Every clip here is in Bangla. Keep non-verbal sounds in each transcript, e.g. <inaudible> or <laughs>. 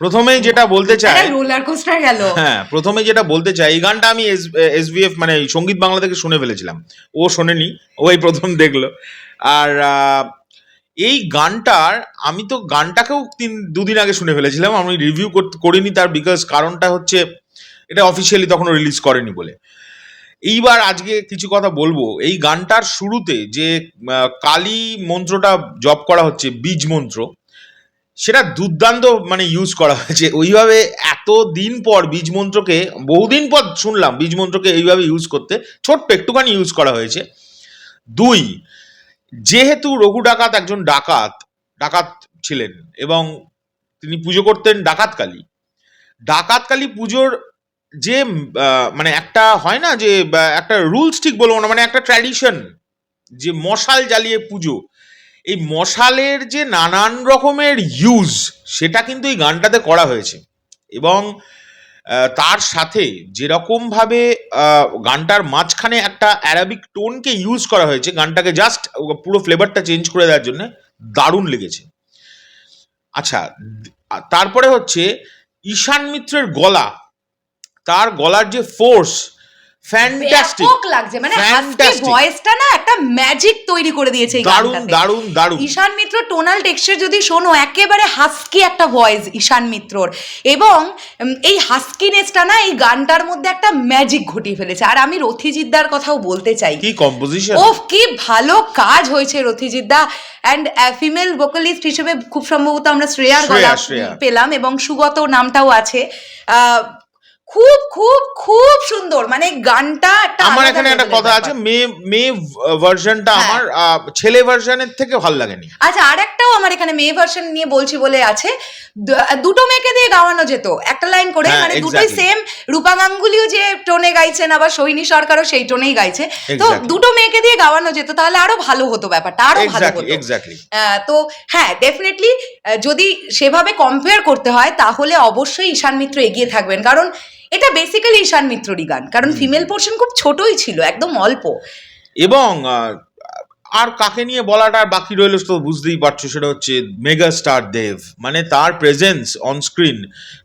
প্রথমেই যেটা বলতে চাই রোলার কোস্টার গেল। হ্যাঁ প্রথমে যেটা বলতে চাই এই গানটা আমি এসবিএফ মানে সংগীত বাংলা থেকে শুনে ফেলেছিলাম। ও শোনেনি ও এই প্রথম দেখল। আর এই গানটার আমি তো গানটাকেও তিন দুদিন আগে শুনে ফেলেছিলাম আমি রিভিউ করিনি তার বিকজ কারণটা হচ্ছে এটা অফিসিয়ালি তখনও রিলিজ করেনি বলে। এইবার আজকে কিছু কথা বলব। এই গানটার শুরুতে যে কালী মন্ত্রটা জপ করা হচ্ছে বীজ মন্ত্র সেটা দুর্দান্ত মানে ইউজ করা হয়েছে। ওইভাবে এত দিন পর বীজ মন্ত্রকে, বহুদিন পর শুনলাম বীজ মন্ত্রকে এইভাবে ইউজ করতে, ছোট্ট একটুখানি ইউজ করা হয়েছে। দুই, যেহেতু রঘু ডাকাত একজন ডাকাত ডাকাত ছিলেন এবং তিনি পুজো করতেন ডাকাত কালী। ডাকাত কালী পুজোর যে মানে একটা হয় না যে একটা রুলস ঠিক বলব না মানে একটা ট্র্যাডিশন যে মশাল জ্বালিয়ে পুজো। এই মশালের যে নানান রকমের ইউজ সেটা কিন্তু এই গানটাতে করা হয়েছে। এবং তার সাথে যেরকমভাবে গানটার মাঝখানে একটা অ্যারাবিক টোনকে ইউজ করা হয়েছে, গানটাকে জাস্ট পুরো ফ্লেভারটা চেঞ্জ করে দেওয়ার জন্য দারুণ লেগেছে। আচ্ছা তারপরে হচ্ছে ঈশান মিত্রের গলা, তার গলার যে ফোর্স ফ্যান্টাস্টিক লাগছে। মানে ভয়েসটা না একটা ম্যাজিক তৈরি করে দিয়েছে এই দারুণ দারুণ দারুণ। ঈশান মিত্র টোনাল টেক্সচার যদি শোনো একেবারে হাস্কি একটা ভয়েস ঈশান মিত্রর। এবং এই হাস্কিনেসটা না এই গানটার মধ্যে একটা ম্যাজিক ঘটিয়ে ফেলেছে। আর আমি রথিজিদ্দার কথাও বলতে চাই। কি কম্পোজিশন ওফ কি ভালো কাজ হয়েছে রথিজিদ্দা অ্যান্ড ফিমেল ভোকালিস্ট হিসেবে খুব সম্ভবত আমরা শ্রেয়ার শ্রেয়া, গলা পেলাম এবং সুগত নামটাও আছে। আহ, খুব খুব খুব সুন্দর। মানে গানটা আমার এখানে একটা কথা আছে মেয়ে মেয়ে ভার্সনটা হ্যাঁ। আমার ছেলে ভার্সনের থেকে ভালো লাগেনি। আচ্ছা আর একটাও আমার এখানে মেয়ে ভার্সন নিয়ে বলছি বলে আছে। দুটো মেয়েকে দিয়ে গাওয়ানো যেত। একটা লাইন করে হ্যাঁ, মানে দুটোই সেম রূপা গাঙ্গুলিও যে টোনে গাইছেন আবার সোহিনী সরকারও সেই টোনেই গাইছে। তো দুটো মেয়েকে দিয়ে গাওয়ানো যেত তাহলে আরও ভালো হতো ব্যাপারটা আরও ভালো হতো। তো হ্যাঁ ডেফিনেটলি যদি সেভাবে কম্পেয়ার করতে হয় তাহলে অবশ্যই ঈশান মিত্র এগিয়ে থাকবেন। কারণ এটা বেসিক্যালি ঈশান মিত্ররই গান কারণ ফিমেল পোর্শন খুব ছোটই ছিল একদম অল্প। এবং আর কাকে নিয়ে বলাটা বাকি রইল তো বুঝতেই পারছ সেটা হচ্ছে মেগা স্টার দেব। মানে তার প্রেজেন্স অন স্ক্রিন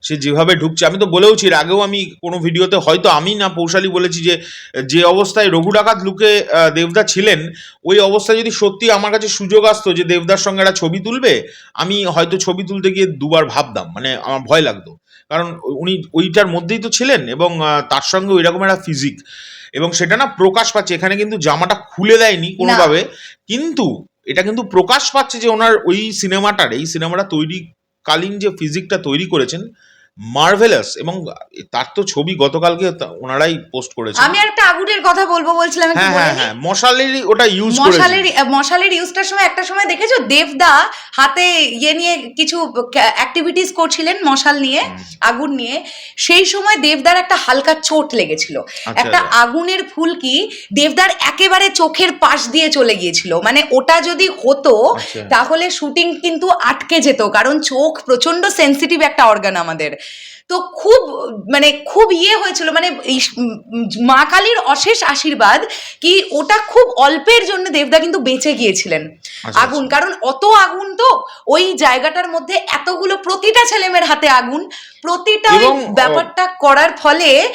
সে যেভাবে ঢুকছে আমি তো বলেওছি এর আগেও আমি কোনো ভিডিওতে হয়তো আমি না পৌশালি বলেছি যে যে অবস্থায় রঘু ডাকাত লুকে দেবদা ছিলেন ওই অবস্থায় যদি সত্যি আমার কাছে সুযোগ আসতো যে দেবদার সঙ্গে একটা ছবি তুলবে আমি হয়তো ছবি তুলতে গিয়ে দুবার ভাবতাম মানে আমার ভয় লাগতো। কারণ উনি ওইটার মধ্যেই তো ছিলেন এবং তার সঙ্গে ওই রকম একটা ফিজিক এবং সেটা না প্রকাশ পাচ্ছে এখানে কিন্তু জামাটা খুলে দেয়নি কোনোভাবে। কিন্তু এটা কিন্তু প্রকাশ পাচ্ছে যে ওনার ওই সিনেমাটার এই সিনেমাটা তৈরি কালীন যে ফিজিকটা তৈরি করেছেন মার্ভেলাস এবং তার তো ছবি গতকালকে ওনারাই পোস্ট করেছেন। আমি একটা আগুনের কথা বলব বলছিলাম হ্যাঁ হ্যাঁ। হ্যাঁ মশালেরই ওটা ইউজ মশালের মশালের ইউজটার সময় একটা সময় দেখেছ? দেবদা হাতে ইয়ে নিয়ে কিছু অ্যাক্টিভিটিস করছিলেন মশাল নিয়ে আগুন নিয়ে। সেই সময় দেবদার একটা হালকা চোট লেগেছিল। একটা আচ্ছা। আগুনের ফুলকি দেবদার একেবারে চোখের পাশ দিয়ে চলে গিয়েছিল। মানে ওটা যদি হতো আচ্ছা। তাহলে শুটিং কিন্তু আটকে যেত কারণ চোখ প্রচণ্ড সেন্সিটিভ একটা অর্গান আমাদের। তো খুব মানে খুব ইয়ে হয়েছিল মানে মা কালীর অশেষ আশীর্বাদ কি ওটা খুব অল্পের জন্য দেবদা কিন্তু বেঁচে গিয়েছিলেন। আচ্ছা, আগুন কারণ অত আগুন তো ওই জায়গাটার মধ্যে এতগুলো প্রতিটা ছেলেমেয়ের হাতে আগুন প্রতিটা এবং, ব্যাপারটা করার ফলে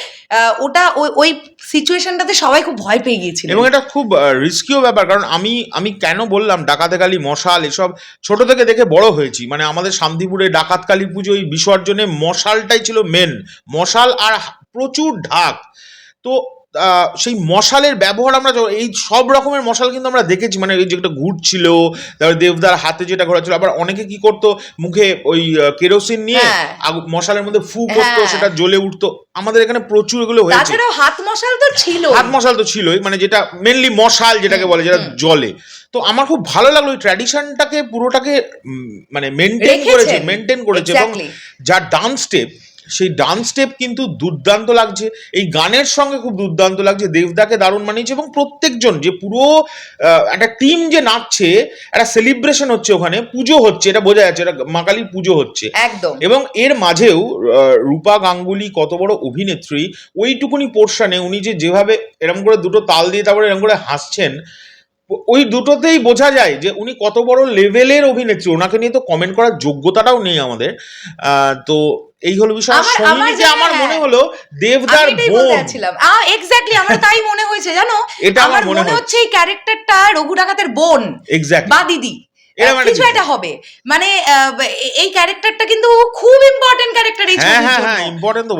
ওটা ওই- ওই সিচুয়েশনটাতে সবাই খুব ভয় পেয়ে গিয়েছিল। এবং এটা খুব রিস্কিও ব্যাপার কারণ আমি আমি কেন বললাম ডাকাতেকালী মশাল এসব ছোট থেকে দেখে বড় হয়েছি। মানে আমাদের শান্তিপুরে ডাকাত কালী পুজো এই বিসর্জনে মশালটাই ছিল মেন মশাল আর প্রচুর ঢাক। তো সেই মশালের ব্যবহার আমরা এই সব রকমের মশাল কিন্তু আমরা দেখেছি। মানে এই যেটা ঘুরছিল তারপরে দেবদার হাতে যেটা ঘোরা ছিল আবার অনেকে কি করতো মুখে ওই কেরোসিন নিয়ে হ্যাঁ। মশালের মধ্যে ফু করতো হ্যাঁ। সেটা জ্বলে উঠতো। আমাদের এখানে প্রচুর এগুলো হয়েছে। তাছাড়াও হাত মশাল তো ছিল হাত মশাল তো ছিলই মানে যেটা মেনলি মশাল যেটাকে বলে যেটা জলে তো আমার খুব ভালো লাগল ওই ট্র্যাডিশনটাকে পুরোটাকে মানে মেনটেন করেছে মেনটেন করেছে এবং. যার ডান্স স্টেপ সেই ডান্স স্টেপ কিন্তু দুর্দান্ত লাগছে। এই গানের সঙ্গে খুব দুর্দান্ত লাগছে। দেবদাকে দারুণ মানিয়েছে এবং প্রত্যেকজন যে পুরো একটা টিম যে নাচছে একটা সেলিব্রেশন হচ্ছে ওখানে পুজো হচ্ছে এটা বোঝা যাচ্ছে এটা মা কালীর পুজো হচ্ছে। একদম। এবং এর মাঝেও রূপা গাঙ্গুলি কত বড় অভিনেত্রী ওইটুকুনি পোর্শনে উনি যে যেভাবে এরকম করে দুটো তাল দিয়ে তারপরে এরকম করে হাসছেন ওই দুটোতেই বোঝা যায় যে উনি কত বড় লেভেলের অভিনেত্রী। ওনাকে নিয়ে তো কমেন্ট করার যোগ্যতাটাও নেই আমাদের। আহ, তো এই হলো বিষয়। আমার- আমার আমার মনে হ্যাঁ। হলো দেবদার বোন। এক্স্যাক্টলি আমার তাই মনে হয়েছে জানো? এটা আমার মনে হচ্ছে এই ক্যারেক্টারটা রঘু ডাকাতের বোন এক্স্যাক্টলি বা দিদি। কিছু। একটা হবে। মানে এই ক্যারেক্টারটা কিন্তু খুব ইম্পর্টেন্ট ক্যারেক্টার এই হ্যাঁ ছবির হ্যাঁ। হ্যাঁ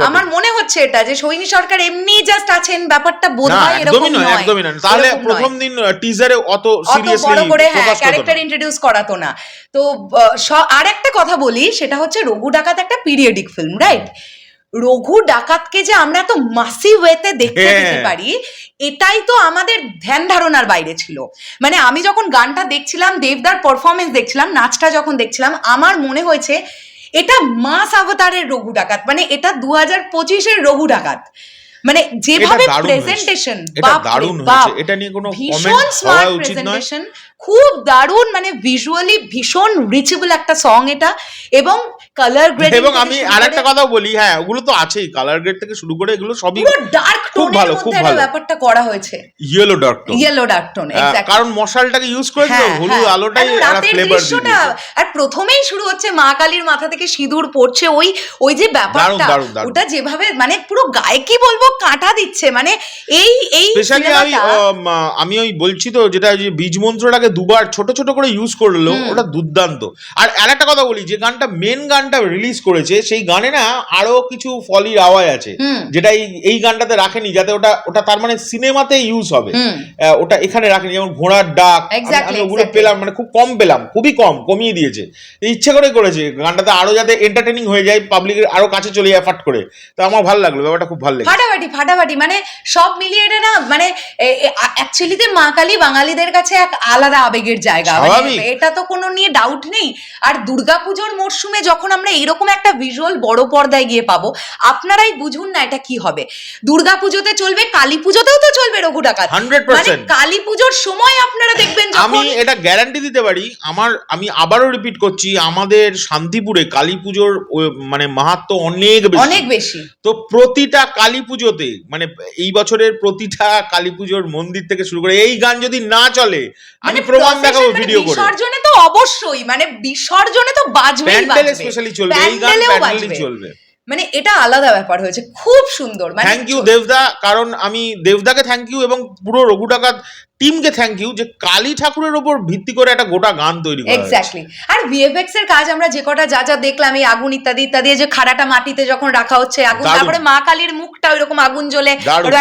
আমার মনে হচ্ছে এটা যে সৈনী সরকার এমনি জাস্ট আছেন ব্যাপারটা না বোধহয় এরকম নয় একদমই নয়। তাহলে প্রথম দিন টিজারে অত সিরিয়াসলি বড় করে হ্যাঁ ক্যারেক্টার ইন্ট্রোডিউস করাতো না। তো আর একটা কথা বলি সেটা হচ্ছে রঘু ডাকাত একটা পিরিয়ডিক ফিল্ম রাইট রঘু ডাকাতকে যে আমরা এত মাসি ওয়েতে দেখতে হ্যাঁ। দিতে পারি এটাই তো আমাদের ধ্যান ধারণার বাইরে ছিল। মানে আমি যখন গানটা দেখছিলাম দেবদার পারফরমেন্স দেখছিলাম নাচটা যখন দেখছিলাম আমার মনে হয়েছে এটা মাস অবতারের রঘু ডাকাত মানে এটা দু হাজার পঁচিশের রঘু ডাকাত। মানে যেভাবে প্রেজেন্টেশন এটা দারুণ হয়েছে। এটা নিয়ে কোনো ভীষণ স্মার্ট প্রেজেন্টেশন খুব দারুণ মানে ভিজুয়ালি ভীষণ রিচেবল একটা সং এটা। এবং কালার গ্রেড এবং আমি আর একটা কথা বলি হ্যাঁ ওগুলো তো আছেই। কালার গ্রেড থেকে শুরু করে এগুলো সবই ডার্ক খুব ভালো, খুব ভালো। ব্যাপারটা করা হয়েছে। Yellow dark tone yellow dark tone কারণ মশালটাকে ইউজ করে তো হলুদ আলোটাই একটা ফ্লেভার দৃশ্যটা আর প্রথমেই শুরু হচ্ছে মা কালীর মাথা থেকে সিঁদুর পড়ছে ওই ওই যে ব্যাপারটা। ওটা যেভাবে মানে পুরো গায়ে কি বলব কাঁটা দিচ্ছে মানে এই এই স্পেশালি আমি আমি ওই বলছি তো যেটা যে বীজ মন্ত্রটাকে দুবার ছোট ছোট করে ইউজ করল ওটা দুর্দান্ত। আর আরেকটা কথা বলি যে গানটা মেন গানটা রিলিজ করেছে সেই গানে না আরও কিছু ফলির আওয়াজ আছে। যেটা এই গানটাতে রাখেনি যাতে ওটা ওটা তার মানে সিনেমাতে ইউজ হবে। ওটা এখানে রাখেনি যেমন ঘোড়ার ডাক। আমি- ওগুলো পেলাম মানে খুব কম পেলাম খুবই কম কমিয়ে দিয়েছে। ইচ্ছে করে করেছে গানটাতে আরও যাতে এন্টারটেনিং হয়ে যায় পাবলিকের আরও কাছে চলে যায় ফাট করে। তো আমার ভালো লাগল ব্যাপারটা খুব ভালো লেগেছে। ফাটাফাটি ফাটাফাটি মানে সব মিলিয়ে এটা না মানে অ্যাকচুয়ালিতে মা কালী বাঙালিদের কাছে এক আলাদা আবেগের জায়গা। মানে এটা তো কোনো নিয়ে ডাউট নেই। আর দুর্গাপুজোর মরশুমে যখন আমরা এরকম একটা ভিজুয়াল বড় পর্দায় গিয়ে পাবো। আপনারাই বুঝুন না এটা কি হবে। দুর্গাপুজোতে চলবে কালী পুজোতেও তো চলবে রঘু ডাকাত মানে কালী পুজোর সময় আপনারা দেখবেন আমি এটা গ্যারান্টি দিতে পারি আমার আমি আবারও রিপিট করছি আমাদের শান্তিপুরে কালী পুজোর মানে মাহাত্ম অনেক বেশি। অনেক বেশি। তো প্রতিটা কালী পুজোতে মানে এই বছরের প্রতিটা কালী পুজোর মন্দির থেকে শুরু করে এই গান যদি না চলে আমি মানে প্রমাণ দেখাবো ভিডিও করে। বিসর্জনে তো অবশ্যই মানে বিসর্জনে তো বাজবেই বাজবে। স্পেশালি চলবে এই গান প্যান্ডেলই চলবে। মানে এটা আলাদা ব্যাপার হয়েছে খুব সুন্দর মানে থ্যাংক ইউ দেবদা কারণ আমি দেবদাকে থ্যাংক ইউ এবং পুরো রঘু ডাকাত টিমকে থ্যাংক ইউ যে কালী ঠাকুরের ওপর ভিত্তি করে একটা গোটা গান তৈরি করা এক্স্যাক্টলি আর ভিএফএক্স এর কাজ আমরা যে কটা যা যা দেখলাম এই আগুন ইত্যাদি ইত্যাদি যে খাড়াটা মাটিতে যখন রাখা হচ্ছে আগুন তারপরে মা কালীর মুখটা ওইরকম আগুন জ্বলে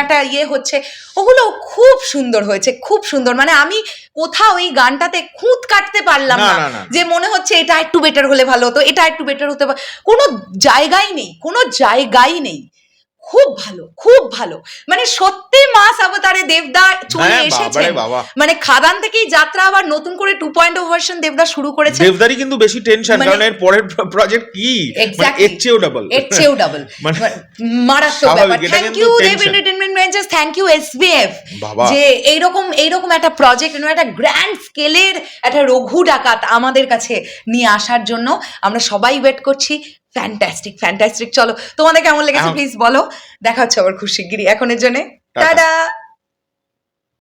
একটা ইয়ে হচ্ছে ওগুলো খুব সুন্দর হয়েছে খুব সুন্দর। মানে আমি কোথাও এই গানটাতে খুঁত কাটতে পারলাম না। যে মনে হচ্ছে এটা একটু বেটার হলে ভালো হতো এটা একটু বেটার হতে পারে কোনো জায়গাই নেই কোনো জায়গাই নেই। খুব ভালো খুব ভালো। মানে সত্যি মাস অবতারে দেবদা চলে হ্যাঁ এসেছেন। মানে খাদান থেকেই যাত্রা আবার নতুন করে টু পয়েন্ট ভার্সন দেবদা শুরু করেছে দেবদারই কিন্তু বেশি টেনশন মানে- কারণ এর পরের প্রজেক্ট কি? মানে এর চেয়েও ডাবল এর চেয়েও ডাবল <laughs> মানে মারাত্মক ব্যাপার। Thank you Dev. Entertainment ventures thank you SBF. যে এইরকম এইরকম একটা প্রজেক্ট একটা গ্র্যান্ড স্কেলের একটা রঘু ডাকাত আমাদের কাছে নিয়ে আসার জন্য আমরা সবাই ওয়েট করছি। ফ্যান্টাস্টিক ফ্যান্টাস্টিক চলো তোমাদের কেমন লেগেছে প্লিজ বলো। দেখা হচ্ছে আবার খুব শিগগিরই। এখনের জন্য। টাটা। টাটা।